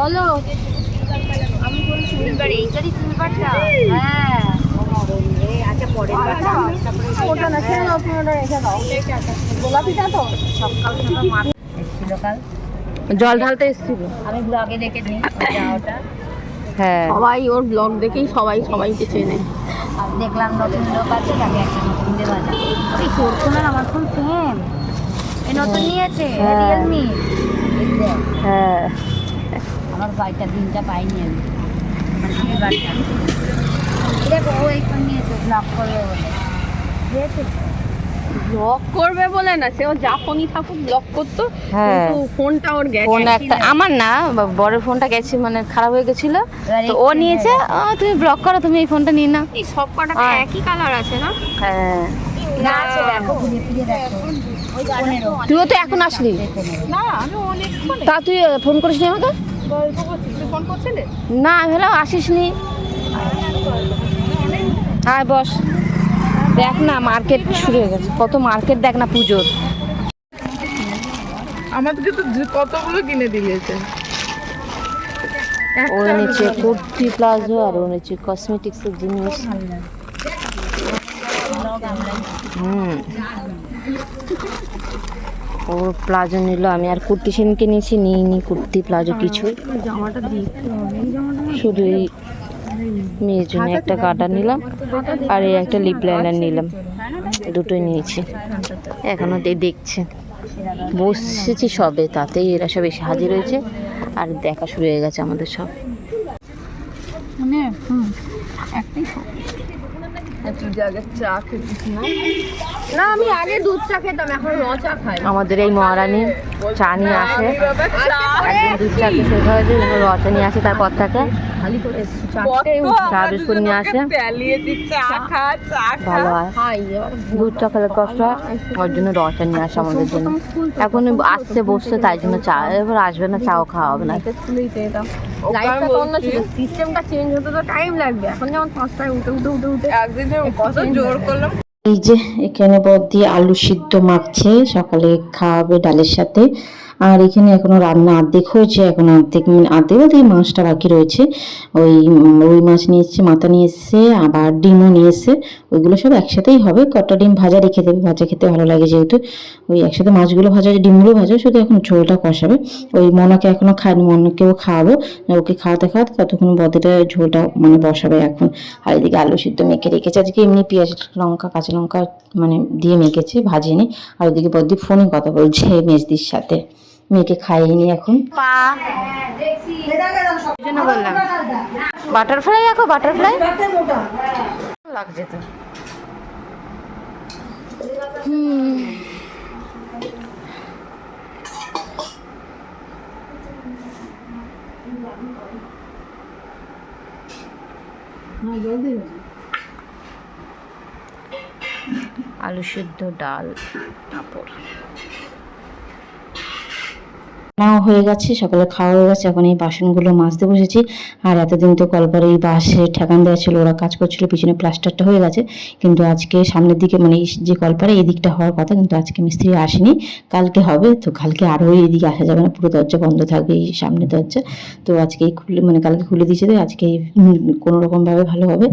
বলো। আমি বলি সিলভার এইটারই সিলভারটা? হ্যাঁ। আচ্ছা পরের ওটা না ছেড়ে দাও তুমি ওটা রেখে দাও। গোলাপিটা তো? সকাল সকাল মা এসেছিল কাল। জল ঢালতে এসেছিল। আমি ব্লগে দেখেছি ওটা হ্যাঁ। সবাই ওর ব্লগ দেখেই সবাই সবাইকে চেনে। দেখলাম নতুন লোক আছে তাকে একটা নতুন দেওয়া যায় এই তোর ফোন আর আমার ফোন সেম এই নতুন নিয়েছে। রিয়েলমি হ্যাঁ। আমার বাইকটা দিনটা পাইনি আমি। আমার বাড়িটা। দেখো ও এই ফোন নিয়েছে ব্লক করবে বলে। দিয়েছে ব্লগ করবে বলে না সে ও যা ফোনই থাকুক ব্লগ করতো। হ্যাঁ। কিন্তু ফোনটা ওর গেছে ফোন একটা আমার না বা- বড়ের ফোনটা গেছে মানে খারাপ হয়ে গেছিল। তো ও নিয়েছে তুমি ব্লক করো তুমি এই ফোনটা নিয়ে নাও। এই সব কটা একই কালার আছে না? হ্যাঁ। না আছে দেখো ঘুরে ফিরে দেখো। তুইও তো এখন আসলি? না। আমি অনেক তা তুই ফোন করিস নি আমাকে? না আমি ভাবলাম আসিস নি হ্যাঁ বস। দেখ না মার্কেট শুরু হয়ে গেছে। কত মার্কেট দেখ না পুজোর। আমাদেরকে তো কতগুলো কিনে দিয়েছে? ওর নিচে কুর্তি প্লাজো আর ওর নিচে কসমেটিক্সের জিনিস। হুম। ও প্লাজো নিল, আমি আর কুর্তি সেদিনকে নিয়েছি, নিই নি কুর্তি, প্লাজো কিছু শুধু এই মেয়ের জন্য একটা কাটা নিলাম, আর এই একটা লিপ লাইনার নিলাম। দুটোই নিয়েছি। এখনও দে দেখছে। বসেছি সবে, তাতেই এরা সব এসে হাজির হয়েছে, আর দেখা শুরু হয়ে গেছে আমাদের সব। মানে একটাই আগে চা না না আমি আগে দুধ চা খেতাম এখন র চা খাই আমাদের এই মহারানী চা নিয়ে আসে। দুধ চা নিয়ে আসে তারপর থেকে। খালি করে চারটে চা বিস্কুট নিয়ে আসে। প্যালিয়ে দিচ্ছে চা খা চা ভালো হয়। খাই এবার দুধ চা খেলে কষ্ট হয়। ওর জন্য নিয়ে আসে আমাদের জন্য। এখন আসছে বসছে তাই জন্য চা এবার আসবে না চাও খাওয়া হবে না। সিস্টেমটা চেঞ্জ হতে তো টাইম লাগবে। এখন যেমন পাঁচটায় উঠে উঠে উঠে উঠে একদিনে কত জোর করলাম। এই যে এখানে বদ্দি আলু সিদ্ধ মাখছে সকালে খাওয়াবে ডালের সাথে। আর এখানে এখনও রান্না অর্ধেক হয়েছে, এখন অর্ধেক মানে অর্ধেক মাছটা বাকি রয়েছে। ওই রুই মাছ নিয়ে এসছে, মাথা নিয়ে এসছে, আবার ডিমও নিয়ে এসছে। ওইগুলো সব একসাথেই হবে, কটা ডিম ভাজা রেখে দেবে, ভাজা খেতে ভালো লাগে যেহেতু। ওই একসাথে মাছগুলো ভাজা ডিমগুলো ভাজা শুধু এখন ঝোলটা কষাবে। ওই মনাকে এখনও খায়নি মনাকেও খাওয়াবো, ওকে খাওয়াতে খাওয়াতে ততক্ষণ বদিটা ঝোলটা মানে বসাবে এখন। আর এদিকে আলু সিদ্ধ মেখে রেখেছে, আজকে এমনি পেঁয়াজ, লঙ্কা, কাঁচা লঙ্কা মানে দিয়ে মেখেছে, ভাজেনি। আর ওদিকে বদ্দি ফোনে কথা বলছে মেজদির সাথে। মেয়েকে খাইয়ে এখন। পা জন্য বললাম। বাটারফ্লাই দেখো বাটারফ্লাই। লাগছে তো। আলু সিদ্ধ ডাল পাঁপড়। নাও হয়ে গেছে, সকালে খাওয়া হয়ে গেছে, এখন এই বাসনগুলো মাজতে বসেছি। আর এতদিন তো কলপারে এই বাসে ঠেকান দেওয়া ছিল, ওরা কাজ করছিল, পিছনে প্লাস্টারটা হয়ে গেছে। কিন্তু আজকে সামনের দিকে মানে যে কলপারে এই দিকটা হওয়ার কথা, কিন্তু আজকে মিস্ত্রি আসেনি। কালকে হবে, তো কালকে আরও এইদিকে আসা যাবে না, পুরো দরজা বন্ধ থাকবে এই সামনে দরজা। তো আজকে খুলে মানে কালকে খুলে দিয়েছে তো, আজকে কোনো রকমভাবে ভালো হবে।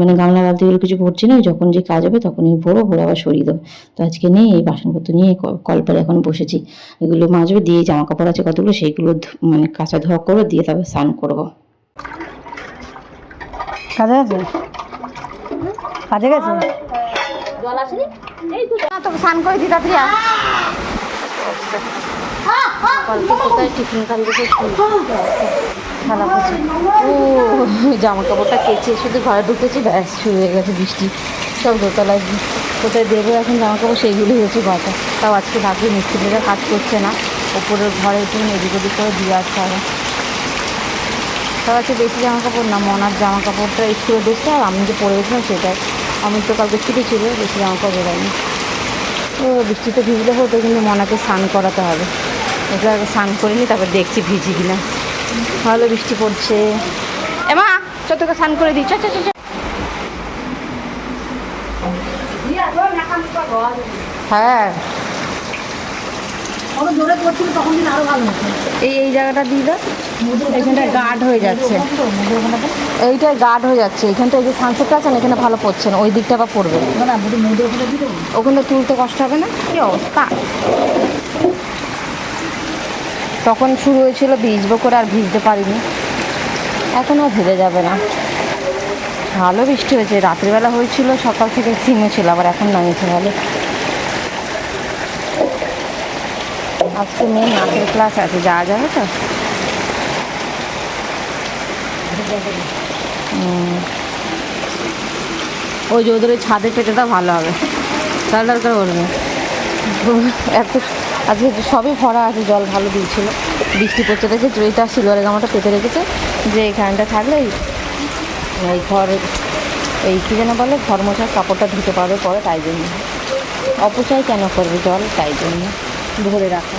মানে গামলা বালতিগুলো কিছু ভরছি না, যখন যে কাজ হবে তখনই ভরো, ভরে আবার সরিয়ে দেবো তো আজকে নেই এই বাসনপত্র নিয়ে কলপারে এখন বসেছি। এগুলো মাজবে, দিয়ে জামা কাপড় আছে কতগুলো সেইগুলো ধু- মানে কাঁচা ধোয়া করে দিয়ে তারপর স্নান করব। কাজে গেছে? কাজে গেছে? জল আসেনি? তো স্নান করে দি তাড়াতাড়ি। কালকে কোথায় টিফিন কালকে ও জামা কাপড়টা কেচে শুধু ঘরে ঢুকেছি ব্যাস শুরু হয়ে গেছে বৃষ্টি। সব দোতলায় কোথায় দেবো এখন জামা কাপড়? সেইগুলোই হয়েছে কথা তাও আজকে ভাবছি মিস্ত্রিরা কাজ করছে না। ওপরের ঘরে একটু এদিক ওদিক করে দিয়ে আসতে হবে। তার আছে বেশি জামা কাপড় না মনার জামা কাপড়টা স্কুলে দেখতে আর আমি যে পরে গেছিলাম সেটাই আমি তো কালকে ছুটি ছিল বেশি জামা কাপড় বেরোয়নি ও বৃষ্টিতে ভিজলে হতো কিন্তু মনাকে স্নান করাতে হবে। ওকে আগে স্নান করিনি তারপর দেখছি ভিজি কিনা। ভালো বৃষ্টি পড়ছে। এমা চ তোকে স্নান করে দিই। চ চ চ, হ্যাঁ এই এই জায়গাটা দিয়ে দাও। এখানটা গার্ড হয়ে যাচ্ছে। এইটা গার্ড হয়ে যাচ্ছে। এখানটা এই যে সানসেটটা আছে না এখানে ভালো পড়ছে না। ওই দিকটা পড়বে। ওখানে তুলতে কষ্ট হবে না? কি অবস্থা? তখন শুরু হয়েছিল ভিজবো করে আর ভিজতে পারিনি। এখন আর ভিজে যাবে না। ভালো বৃষ্টি হয়েছে। রাত্রিবেলা হয়েছিল সকাল থেকে ছিল আবার এখন নামিয়েছে ভালো। আজকে মেয়ে নাচের ক্লাস আছে, যাওয়া যাবে তো? ওই যে ওদের ওই ছাদে দাও ভালো হবে। তাহলে দরকার বলবে। এত আজকে সবই ভরা আছে, জল ভালো দিয়েছিল বৃষ্টি পড়তে রেখেছে এটা সিলভারের গামাটা পেতে রেখেছে, যে এখানটা থাকলে এই ঘর এই কী যেন বলে ঘর মোছার কাপড়টা ধুতে পারবে পরে, তাই জন্য। অপচয় কেন করবে জল? তাই জন্য। ধরে রাখা।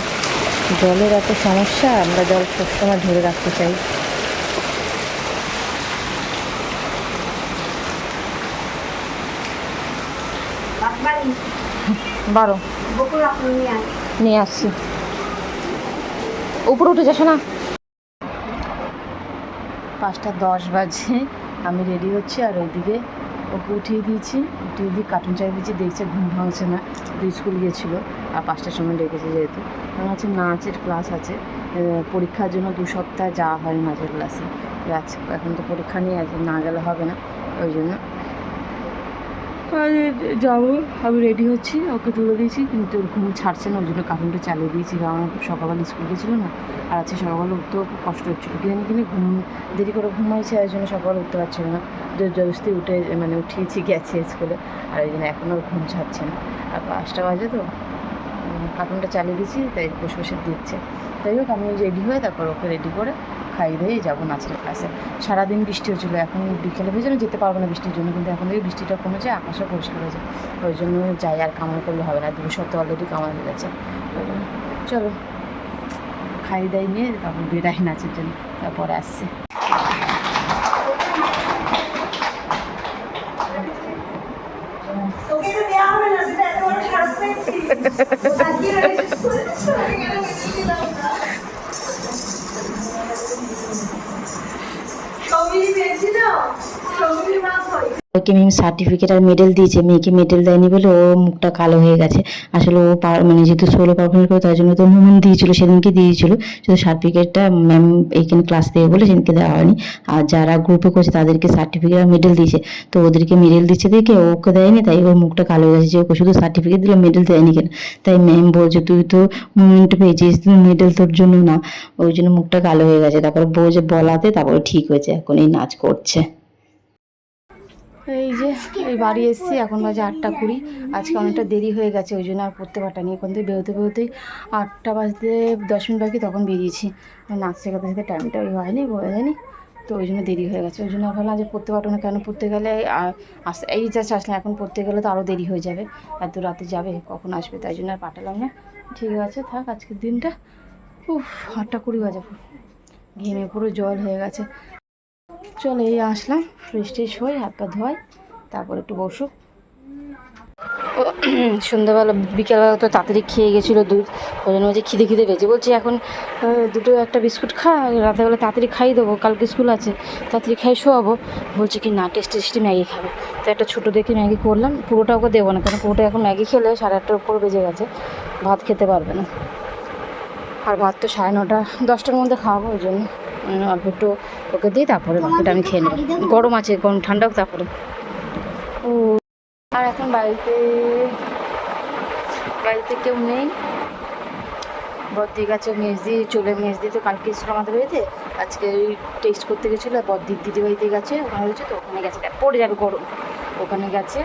জলের এত সমস্যা আমরা জল সবসময় ধরে রাখতে চাই। বারো। নিয়ে আসছি। উপরে উঠে যাস না। পাঁচটা দশ বাজে আমি রেডি হচ্ছি আর ওইদিকে ওকে উঠিয়ে দিয়েছি, উঠিয়ে দিয়ে কার্টুন চাই দিয়েছি, দেখছে ঘুম ভাঙছে না দুই স্কুল গিয়েছিল, আর পাঁচটার সময় ডেকেছে যেহেতু। আমার হচ্ছে নাচের ক্লাস আছে পরীক্ষার জন্য দু সপ্তাহ যাওয়া হয় নাচের ক্লাসে আজকে এখন তো পরীক্ষা নিয়ে আছে না গেলে হবে না, ওই জন্য। যাব। আমি রেডি হচ্ছি, ওকে তুলে দিয়েছি, কিন্তু ঘুম ছাড়ছে না, ওই জন্য কার্টুনটা চালিয়ে দিয়েছি। কারণ সকালবেলা স্কুল গেছিল না, আর আজকে সকালবেলা উঠতেও খুব কষ্ট হচ্ছিল। কিনে কিনে ঘুম, দেরি করে ঘুমাইছে ওই জন্য সকালে উঠতে পারছিল না। জোর জবরদস্তি উঠে মানে উঠিয়েছি, গেছে স্কুলে আর ওই জন্য এখনও ঘুম ছাড়ছে না। আর পাঁচটা বাজে তো কার্টুনটা চালিয়ে দিয়েছি, তাই বসে বসে দিচ্ছে তাই হোক, আমি রেডি হয়ে তারপর ওকে রেডি করে খাইয়ে দিয়ে যাব নাচের ক্লাসে সারাদিন বৃষ্টি হচ্ছিল, এখন বিকেলে ভেজে যেতে পারব না বৃষ্টির জন্য, কিন্তু এখন থেকে বৃষ্টিটা কমেছে আকাশও পরিষ্কার হয়েছে ওই জন্য যাই, আর কামাই করলে হবে না দু সপ্তাহ অলরেডি কামাই হয়ে গেছে। চলো খাইয়ে দাই নিয়ে তারপর বেরাই নাচের জন্য, তারপরে আসছে। ম্যাম সার্টিফিকেট আর মেডেল দিয়েছে, মেয়েকে মেডেল দেয়নি বলে ও মুখটা কালো হয়ে গেছে। আসলে ও মানে যেহেতু ষোলো পারফরমেন্স করে, তার জন্য তো মুমেন্ট দিয়েছিল, সেদিনকে দিয়েছিল। শুধু সার্টিফিকেটটা ম্যাম এইখানে ক্লাস দেবে বলে সেদিনকে দেওয়া হয়নি। আর যারা গ্রুপে করছে, তাদেরকে সার্টিফিকেট আর মেডেল দিয়েছে। তো ওদেরকে মেডেল দিচ্ছে দেখে ওকে দেয়নি, তাই ওর মুখটা কালো হয়ে গেছে। যে ওকে শুধু সার্টিফিকেট দিল মেডেল দেয়নি কেন? তাই ম্যাম বলছে, তুই তো মুমেন্ট পেয়েছিস মেডেল তোর জন্য না। ওই জন্য মুখটা কালো হয়ে গেছে। তারপর বউ যে বলাতে, তারপরে ঠিক হয়েছে, এখন এই নাচ করছে। এই যে, এই বাড়ি এসেছি, এখন বাজে আটটা কুড়ি। আজকে অনেকটা দেরি হয়ে গেছে, ওই জন্য আর পড়তে পারটানি এখন থেকে বেরোতে বেরোতেই আটটা বাজতে দশ মিনিট বাকি, তখন বেরিয়েছি। নাচ শেখাতে সাথে টাইমটা ওই হয়নি বোঝা যায়নি। তো ওই জন্য দেরি হয়ে গেছে, ওই জন্য ভাবলাম যে পড়তে পারব না কেন? পড়তে গেলে আস, এই জাস্ট আসলাম, এখন পড়তে গেলে তো আরও দেরি হয়ে যাবে। এত রাতে যাবে, কখন আসবে, তাই জন্য আর পাঠালাম না। ঠিক আছে, থাক, আজকের দিনটা, উফ, আটটা কুড়ি বাজে। ঘেমে পুরো জল হয়ে গেছে। চলো এই আসলাম ফ্রেশ ট্রেশ হয়ে হাত পা ধোয়াই, তারপর একটু বসুক সন্ধ্যাবেলা, বিকেলবেলা তো তাড়াতাড়ি খেয়ে গেছিল দুধ, ওই জন্য বলছে খিদে খিদে পেয়েছে। বলছি এখন দুটো একটা বিস্কুট খা, রাতেরবেলা তাড়াতাড়ি খাই দেবো, কালকে স্কুল আছে, তাড়াতাড়ি খাই শোয়াবো। বলছে কি, না, টেস্টি টেস্টি ম্যাগি খাবে। তো একটা ছোটো দেখে ম্যাগি করলাম, পুরোটা ওকে দেবো না কারণ পুরোটা এখন ম্যাগি খেলে সাড়ে আটটার উপর বেজে গেছে, ভাত খেতে পারবে না। আর ভাত তো সাড়ে নটা, দশটার মধ্যে খাওয়াবো ওই জন্য অল্প একটু ওকে দিই তারপরে বাকিটা আমি খেয়ে নেব। গরম আছে, গরম ঠান্ডা তারপরে। ও, আর এখন বাড়িতে বাড়িতে কেউ নেই। বদ্দি গাছে মেজদি চলে, মেজদি তো কালকে এসেছিল আমাদের বাড়িতে। আজকে ওই টেস্ট করতে গেছিল, বদ্দির দিদি বাড়িতে গেছে, ওখানে রয়েছে তো, ওখানে গেছে। পড়ে যাবে গরম। ওখানে গেছে।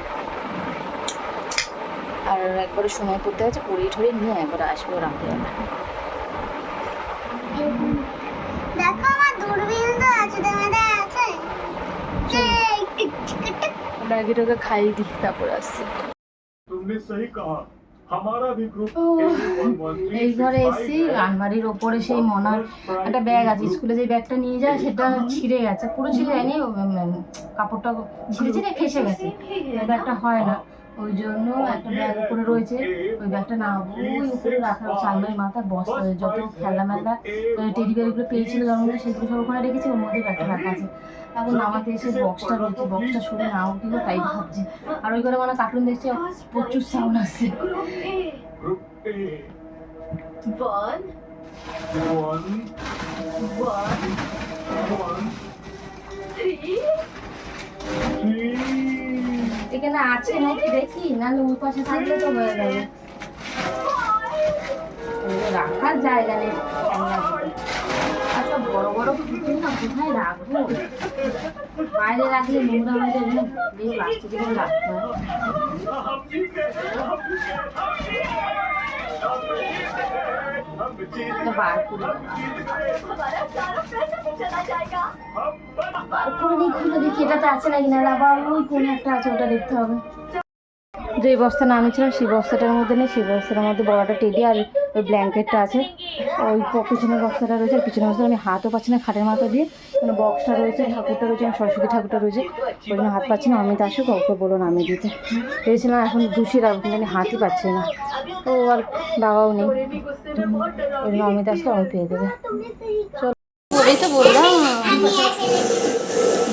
আর একবারে সময় পড়তে গেছে, পড়িয়ে ঠড়িয়ে নিয়ে একবার আসবে রাত্রেবেলা দেখো আমার দূরবীন নাগিরোকে খাইয়ে দিই তারপর আসছি এই ঘরে এসি আলমারির ওপরে সেই মনার একটা ব্যাগ আছে স্কুলে যে ব্যাগটা নিয়ে যায় সেটা ছিঁড়ে গেছে পুরো ছিঁড়ে যায়নি কাপড়টা ছিঁড়ে ছিঁড়ে ফেসে গেছে ব্যাগটা হয় না ওই জন্য একটা ব্যাগ উপরে রয়েছে ওই ব্যাগটা নামাবো ওই উপরে রাখা রয়েছে আলমারির মাথা বস্তা যত খেলনা মেলা টেডি বেয়ারগুলো পেয়েছিল জন্মদিনে সেগুলো সব ওখানে রেখেছি ওর মধ্যে ব্যাগটা রাখা আছে এখন নামাতে এসে বক্সটা রয়েছে বক্সটা সরে না উঠিও তাই ভাবছি আর ওই করে মানে কার্টুন দেখছে প্রচুর সাউন্ড আসছে One, One. one, One. three. Three. এখানে আছে নাকি? দেখি, না ওই পাশে থাকলে তো হয়ে যাবে। রাখার জায়গা নেই। আচ্ছা বড় বড় পুকুর না কোথায় রাখব? বাইরে রাখলে নোংরা হয়ে যাবে। প্লাস্টিকে করে রাখতে হয় Thank you. বার করে খুলে দেখি এটাতে আছে নাকি? না আবার ওই কোন একটা আছে, ওটা দেখতে হবে। যে বস্তা নামিয়েছিলাম, সেই বস্তাটার মধ্যে নেই, সেই বস্তাটার মধ্যে বড়টা টেডি আর ওই ব্ল্যাঙ্কেটটা আছে। ওই পিছনের বস্তাটা রয়েছে, আর পিছনের বস্তাটা আমি হাতও পাচ্ছি না খাটের মাথা দিয়ে। মানে বক্সটা রয়েছে, ঠাকুরটা রয়েছে সরস্বতী ঠাকুরটা রয়েছে। ওই জন্য হাত পাচ্ছি না, অমিত আসুক, ওকে বলো নামিয়ে দিতে। ভেবেছিলাম এখন গুছিয়ে রাখব কিন্তু আমি হাতই পাচ্ছি না। ও আর বাবাও নেই। ওই জন্য অমিত আসলে আমি পেয়ে দেবে। চলো। তো বললাম।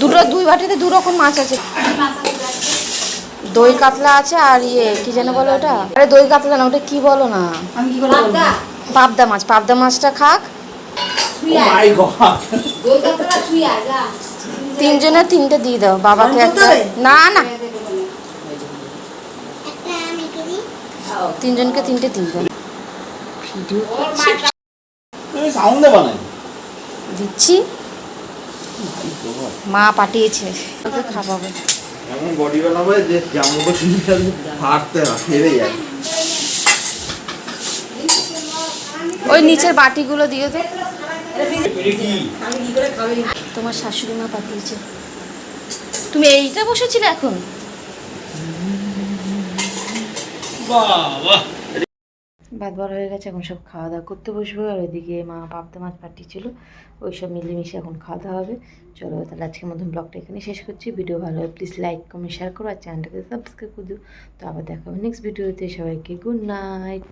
দুটো, দুই বাটিতে দু রকম মাছ আছে। দই কাতলা আছে আর ইয়ে কি যেন বলো ওটা? আরে দই কাতলা না ওটা কি বলো না? আমি কি বলব? পাবদা। মাছ পাবদা মাছটা খাক। তিনজনের তিনটে দিয়ে দাও বাবাকে একটা না না। তিনজনকে তিনটে দিয়ে দাও। ভিডিও দিচ্ছি। মা পাঠিয়েছে। ওকে খাওয়াবে। এমন বডি বানাবো যে জামা কাপড় ফাটতে না ফেরে যায়। ওই নিচের বাটিগুলো দিয়ে তো তোমার শাশুড়ি মা পাঠিয়েছে। তুমি এইটা বসেছিলে এখন? বাবা ভাত বড় হয়ে গেছে, এখন সব খাওয়া দাওয়া করতে বসবো। আর ওইদিকে মা পাবদা মাছ পাঠিয়েছিল ওই সব মিলেমিশে এখন খাওয়া দাওয়া হবে। চলো তাহলে আজকের মতন ব্লগটা এখানে শেষ করছি। ভিডিও ভালো হয় প্লিজ লাইক কমেন্ট শেয়ার করো, আর চ্যানেলটাকে সাবস্ক্রাইব করে দিও। তো আবার দেখা হবে নেক্সট ভিডিওতে সবাইকে গুড নাইট